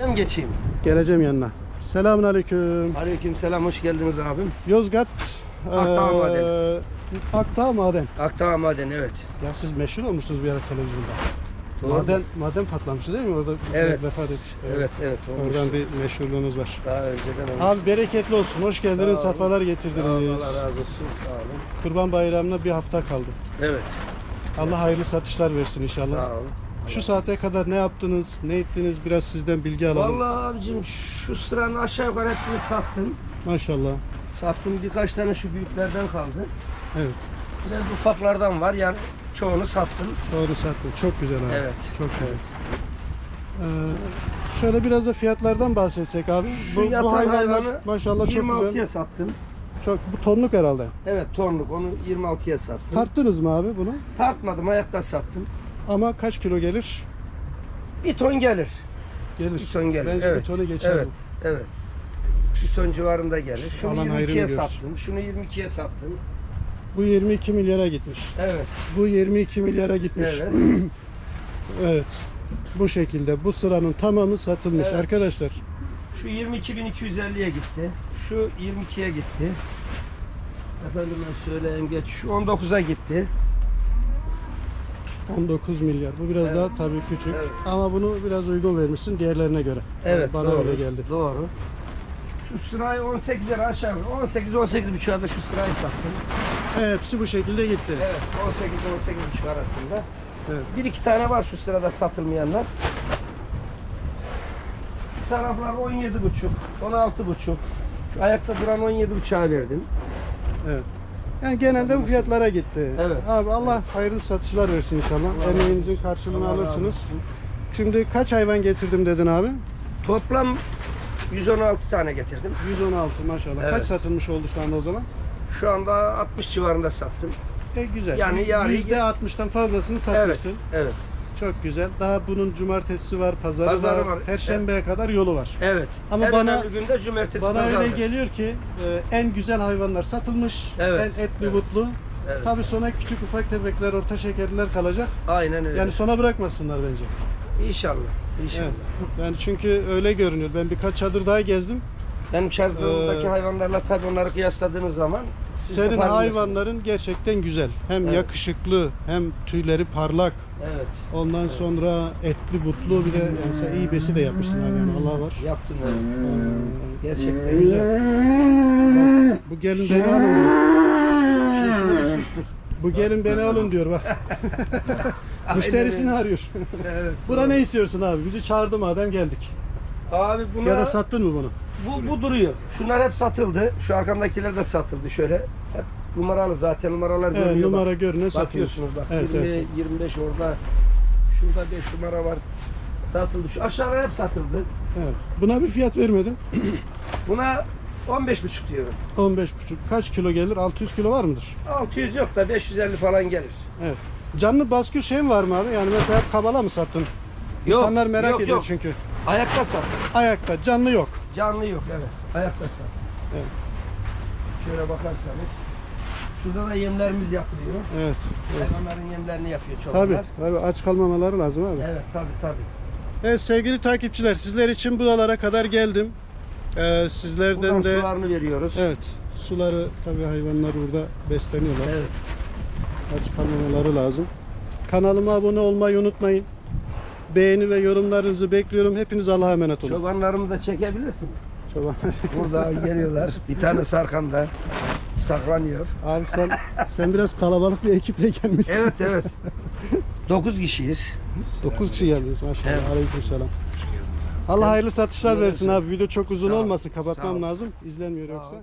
Ben geçeyim. Geleceğim yanına. Selamun aleyküm. Aleyküm selam, hoş geldiniz abim. Yozgat Akdağ eee, Maden. Akdağ Maden. Akdağ Maden, evet. Ya siz meşhur olmuştunuz bir ara televizyonda. Doğru. Maden maden patlamıştı değil mi orada? Evet. Vefat etmiş. Evet, evet. olmuş. Oradan bir meşhurluğunuz var. Daha önceden olmuş. Abi bereketli olsun. Hoş geldiniz. Safalar Sağ olun, getirdiniz. Allah razı olsun, sağ olun. Kurban Bayramı'na bir hafta kaldı. Evet, Allah hayırlı satışlar versin inşallah. sağ olun. Şu saate kadar ne yaptınız, ne ettiniz biraz sizden bilgi alalım. Vallahi abicim şu sıranın aşağı yukarı hepsini sattım. Maşallah. Sattım birkaç tane şu büyüklerden kaldı. Evet. Biraz ufaklardan var yani çoğunu sattım. Doğru sattın. Çok güzel abi. Evet. Çok güzel. Ee, şöyle biraz da fiyatlardan bahsetsek abi. Şu yatan hayvanlar hayvanı maşallah çok 26'ya güzel. sattım. Çok bu tonluk herhalde. Evet tonluk onu 26'ya sattım. Tarttınız mı abi bunu? Tartmadım ayakta sattım. Ama kaç kilo gelir? Bir ton gelir. Gelir. Bir ton gelir. Bence evet. bir tonu geçer Evet. bu. Evet. Bir ton civarında gelir. Şunu Alan hayrını 22'ye görsün. sattım. Şunu 22'ye sattım. Bu 22 milyara gitmiş. Evet. Bu 22 milyara gitmiş. Evet. Evet. Bu şekilde bu sıranın tamamı satılmış Evet. arkadaşlar. Şu 22.250'ye gitti. Şu 22'ye gitti. Efendim ben söyleyeyim geç. Şu 19'a gitti. 19 milyar. Bu biraz Evet. daha tabii küçük. Evet. Ama bunu biraz uygun vermişsin diğerlerine göre. Evet Bana doğru. öyle geldi. Doğru. Şu sırayı 18 lira aşağı 18 18 buçuğa şu sırayı sattım. Hepsi bu şekilde gitti. Evet 18 18 buçuk arasında. Evet. Bir iki tane var şu sırada satılmayanlar. Şu taraflar 17 buçuk, 16 buçuk. Şu ayakta duran 17 buçuğa verdim. Evet. Yani genelde bu fiyatlara gitti. Evet. Abi Allah hayırlı satışlar versin inşallah. Emeğinizin karşılığını Allah razı alırsınız. olsun. Şimdi kaç hayvan getirdim dedin abi? Toplam 116 tane getirdim. 116 maşallah. Evet. Kaç satılmış oldu şu anda o zaman? Şu anda 60 civarında sattım. E güzel. Yani yarın- %60'dan fazlasını Evet. satmışsın. Evet. Çok güzel. Daha bunun cumartesi var, pazarı, Pazarı var, var. perşembeye kadar yolu var. Evet. Ama en bana- önemli günde cumartesi Bana öyle pazardır. geliyor ki e, en güzel hayvanlar satılmış, Evet, en etli evet. butlu. Evet. Tabii sonra küçük ufak tefekler, orta şekerliler kalacak. Aynen öyle. Yani sona bırakmasınlar bence. İnşallah. İnşallah. Evet. Yani çünkü öyle görünüyor. Ben birkaç çadır daha gezdim. Benim çadırımdaki Ee, hayvanlarla tabii onları kıyasladığınız zaman siz Senin hayvanların gerçekten güzel. Hem Evet. yakışıklı, hem tüyleri parlak. Evet. Ondan sonra etli, butlu bir de yani sen iyi besi de yapmışsın yani Allah var. Yaptım evet. Ee, Gerçekten güzel. Bak, bu gelin beni alın diyor. Bu gelin beni alın diyor bak. Müşterisini arıyor. Evet. Doğru. ne istiyorsun abi? Bizi çağırdı madem geldik. Abi buna Ya da sattın mı bunu? bu, bu duruyor. Şunlar hep satıldı. Şu arkamdakiler de satıldı şöyle. Hep numaralı zaten numaralar Evet, görünüyor. numara bak. görüne satılmış. Bakıyorsunuz bak. Evet, 20, evet. 25 orada. Şurada 5 numara var. Satıldı. Şu aşağılar hep satıldı. Evet. Buna bir fiyat vermedin. Buna 15 buçuk diyorum. 15,5. Kaç kilo gelir? 600 kilo var mıdır? 600 yok da 550 falan gelir. Evet. Canlı baskı şey mi var mı abi? Yani mesela kabala mı sattın? Yok, İnsanlar merak yok, ediyor yok. çünkü. Ayakta sattım. Ayakta canlı yok. Canlı yok evet. Ayakta sattım. Evet. Şöyle bakarsanız. Şurada da yemlerimiz yapılıyor. Evet. evet. Hayvanların yemlerini yapıyor Tabii, çobanlar. tabii aç kalmamaları lazım abi. Evet tabii tabii. Evet sevgili takipçiler sizler için buralara kadar geldim. Ee, sizlerden Buradan de sularını veriyoruz. evet suları tabii hayvanlar burada besleniyorlar. Evet. Aç kalmamaları lazım. Kanalıma abone olmayı unutmayın. Beğeni ve yorumlarınızı bekliyorum. Hepiniz Allah'a emanet olun. Çobanlarımı da çekebilirsin. Çoban. Burada geliyorlar. Bir tanesi arkamda saklanıyor. Abi sen sen biraz kalabalık bir ekiple gelmişsin. Evet evet. 9 kişiyiz. 9 kişi geldiniz maşallah. Evet. Aleykümselam. Allah hayırlı satışlar versin abi. Video çok uzun olmasın. Kapatmam lazım. İzlenmiyor yoksa.